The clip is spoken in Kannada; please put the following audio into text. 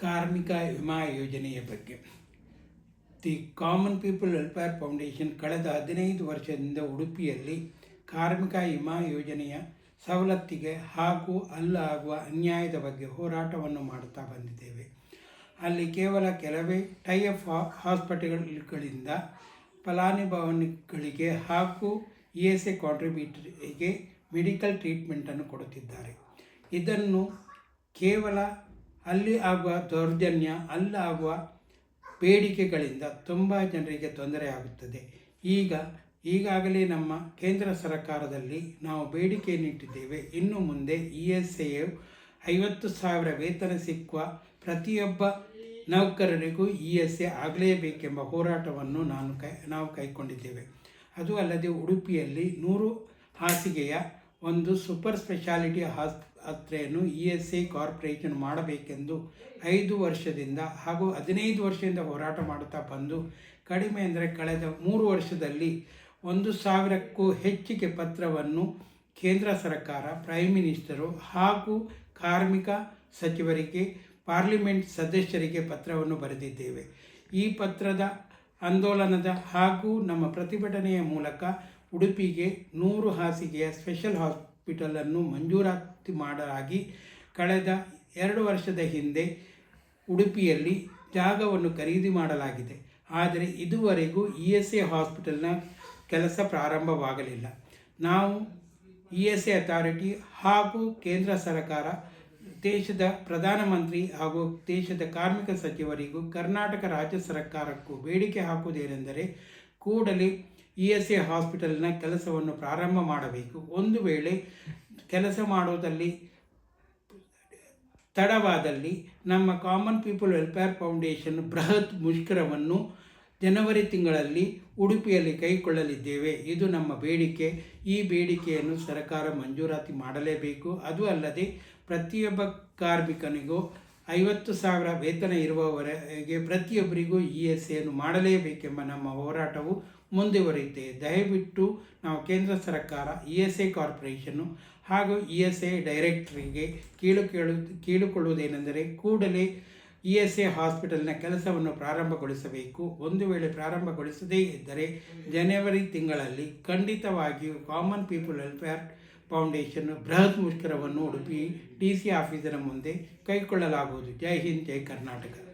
ಕಾರ್ಮಿಕ ವಿಮಾ ಯೋಜನೆಯ ಬಗ್ಗೆ. The common people welfare foundation ಕಳೆದ ಹದಿನೈದು ವರ್ಷದಿಂದ ಉಡುಪಿಯಲ್ಲಿ ಕಾರ್ಮಿಕ ವಿಮಾ ಯೋಜನೆಯ ಸವಲತ್ತಿಗೆ ಹಾಗೂ ಅಲ್ಲಾಗುವ ಅನ್ಯಾಯದ ಬಗ್ಗೆ ಹೋರಾಟವನ್ನು ಮಾಡುತ್ತಾ ಬಂದಿದ್ದೇವೆ. ಅಲ್ಲಿ ಕೇವಲ ಕೆಲವೇ ಟೈಅಪ್ ಹಾಸ್ಪಿಟಲ್ಗಳಿಂದ ಫಲಾನುಭವಿಗಳಿಗೆ ಹಾಗೂ ಇ ಎಸ್ ಎ ಕಾಂಟ್ರಿಬ್ಯೂಟರಿಗೆ ಮೆಡಿಕಲ್ ಟ್ರೀಟ್ಮೆಂಟನ್ನು ಕೊಡುತ್ತಿದ್ದಾರೆ. ಇದನ್ನು ಕೇವಲ ಅಲ್ಲಿ ಆಗುವ ದೌರ್ಜನ್ಯ ಅಲ್ಲಾಗುವ ಬೇಡಿಕೆಗಳಿಂದ ತುಂಬ ಜನರಿಗೆ ತೊಂದರೆ ಆಗುತ್ತದೆ. ಈಗ, ಈಗಾಗಲೇ ನಮ್ಮ ಕೇಂದ್ರ ಸರ್ಕಾರದಲ್ಲಿ ನಾವು ಬೇಡಿಕೆಯನ್ನಿಟ್ಟಿದ್ದೇವೆ ಇನ್ನು ಮುಂದೆ ಇ ಎಸ್ ಐವತ್ತು ಸಾವಿರ ವೇತನ ಸಿಕ್ಕುವ ಪ್ರತಿಯೊಬ್ಬ ನೌಕರರಿಗೂ ಇ ಎಸ್ ಎ ಆಗಲೇಬೇಕೆಂಬ ಹೋರಾಟವನ್ನು ನಾನು ಕೈ, ನಾವು ಕೈಗೊಂಡಿದ್ದೇವೆ. ಅದು ಅಲ್ಲದೆ ಉಡುಪಿಯಲ್ಲಿ ನೂರು ಹಾಸಿಗೆಯ ಒಂದು ಸೂಪರ್ ಸ್ಪೆಷಾಲಿಟಿ ಆಸ್ಪತ್ರೆಯನ್ನು ಇ ಎಸ್ ಐ ಕಾರ್ಪೊರೇಷನ್ ಮಾಡಬೇಕೆಂದು ಐದು ವರ್ಷದಿಂದ ಹಾಗೂ ಹದಿನೈದು ವರ್ಷದಿಂದ ಹೋರಾಟ ಮಾಡುತ್ತಾ ಬಂದು, ಕಡಿಮೆ ಅಂದರೆ ಕಳೆದ ಮೂರು ವರ್ಷದಲ್ಲಿ ಒಂದು ಸಾವಿರಕ್ಕೂ ಹೆಚ್ಚಿಗೆ ಪತ್ರವನ್ನು ಕೇಂದ್ರ ಸರ್ಕಾರ, ಪ್ರೈಮ್ ಮಿನಿಸ್ಟರು ಹಾಗೂ ಕಾರ್ಮಿಕ ಸಚಿವರಿಗೆ, ಪಾರ್ಲಿಮೆಂಟ್ ಸದಸ್ಯರಿಗೆ ಪತ್ರವನ್ನು ಬರೆದಿದ್ದೇವೆ. ಈ ಪತ್ರದ ಆಂದೋಲನದ ಹಾಗೂ ನಮ್ಮ ಪ್ರತಿಭಟನೆಯ ಮೂಲಕ ಉಡುಪಿಗೆ ನೂರು ಹಾಸಿಗೆಯ ಸ್ಪೆಷಲ್ ಹಾಸ್ಪಿಟಲನ್ನು ಮಂಜೂರಾತಿ ಮಾಡಲಾಗಿ ಕಳೆದ ಎರಡು ವರ್ಷದ ಹಿಂದೆ ಉಡುಪಿಯಲ್ಲಿ ಜಾಗವನ್ನು ಖರೀದಿ ಮಾಡಲಾಗಿದೆ. ಆದರೆ ಇದುವರೆಗೂ ಇ ಎಸ್ ಎ ಹಾಸ್ಪಿಟಲ್ನ ಕೆಲಸ ಪ್ರಾರಂಭವಾಗಲಿಲ್ಲ. ನಾವು ಇ ಎಸ್ ಎ ಅಥಾರಿಟಿ ಹಾಗೂ ಕೇಂದ್ರ ಸರ್ಕಾರ, ದೇಶದ ಪ್ರಧಾನಮಂತ್ರಿ ಹಾಗೂ ದೇಶದ ಕಾರ್ಮಿಕ ಸಚಿವರಿಗೂ ಕರ್ನಾಟಕ ರಾಜ್ಯ ಸರ್ಕಾರಕ್ಕೂ ಬೇಡಿಕೆ ಹಾಕುವುದೇನೆಂದರೆ, ಕೂಡಲೇ ಇ ಎಸ್ ಎ ಹಾಸ್ಪಿಟಲ್ನ ಕೆಲಸವನ್ನು ಪ್ರಾರಂಭ ಮಾಡಬೇಕು. ಒಂದು ವೇಳೆ ಕೆಲಸ ಮಾಡುವುದಲ್ಲಿ ತಡವಾದಲ್ಲಿ ನಮ್ಮ ಕಾಮನ್ ಪೀಪಲ್ ವೆಲ್ಫೇರ್ ಫೌಂಡೇಶನ್ ಬೃಹತ್ ಮುಷ್ಕರವನ್ನು ಜನವರಿ ತಿಂಗಳಲ್ಲಿ ಉಡುಪಿಯಲ್ಲಿ ಕೈಗೊಳ್ಳಲಿದ್ದೇವೆ. ಇದು ನಮ್ಮ ಬೇಡಿಕೆ. ಈ ಬೇಡಿಕೆಯನ್ನು ಸರ್ಕಾರ ಮಂಜೂರಾತಿ ಮಾಡಲೇಬೇಕು. ಅದು ಅಲ್ಲದೆ ಪ್ರತಿಯೊಬ್ಬ ಕಾರ್ಮಿಕನಿಗೂ ಐವತ್ತು ಸಾವಿರ ವೇತನ ಇರುವವರೆಗೆ ಪ್ರತಿಯೊಬ್ಬರಿಗೂ ಇ ಎಸ್ ಎನ್ನು ಮಾಡಲೇಬೇಕೆಂಬ ನಮ್ಮ ಹೋರಾಟವು ಮುಂದುವರಿಯುತ್ತೆ. ದಯವಿಟ್ಟು ನಾವು ಕೇಂದ್ರ ಸರ್ಕಾರ, ಇ ಎಸ್ ಎ ಕಾರ್ಪೊರೇಷನ್ನು ಹಾಗೂ ಇ ಎಸ್ ಎ ಡೈರೆಕ್ಟ್ರಿಗೆ ಕೀಳು ಕೇಳು, ಕೇಳಿಕೊಳ್ಳುವುದೇನೆಂದರೆ ಕೂಡಲೇ ಇ ಎಸ್ ಎ ಹಾಸ್ಪಿಟಲ್ನ ಕೆಲಸವನ್ನು ಪ್ರಾರಂಭಗೊಳಿಸಬೇಕು. ಒಂದು ವೇಳೆ ಪ್ರಾರಂಭಗೊಳಿಸದೇ ಇದ್ದರೆ ಜನವರಿ ತಿಂಗಳಲ್ಲಿ ಖಂಡಿತವಾಗಿಯೂ ಕಾಮನ್ ಪೀಪಲ್ ವೆಲ್ಫೇರ್ ಫೌಂಡೇಶನ್ ಬೃಹತ್ ಮುಷ್ಕರವನ್ನು ಉಡುಪಿ ಡಿ ಸಿ ಆಫೀಸರ ಮುಂದೆ ಕೈಗೊಳ್ಳಲಾಗುವುದು. ಜೈ ಹಿಂದ್, ಜೈ ಕರ್ನಾಟಕ.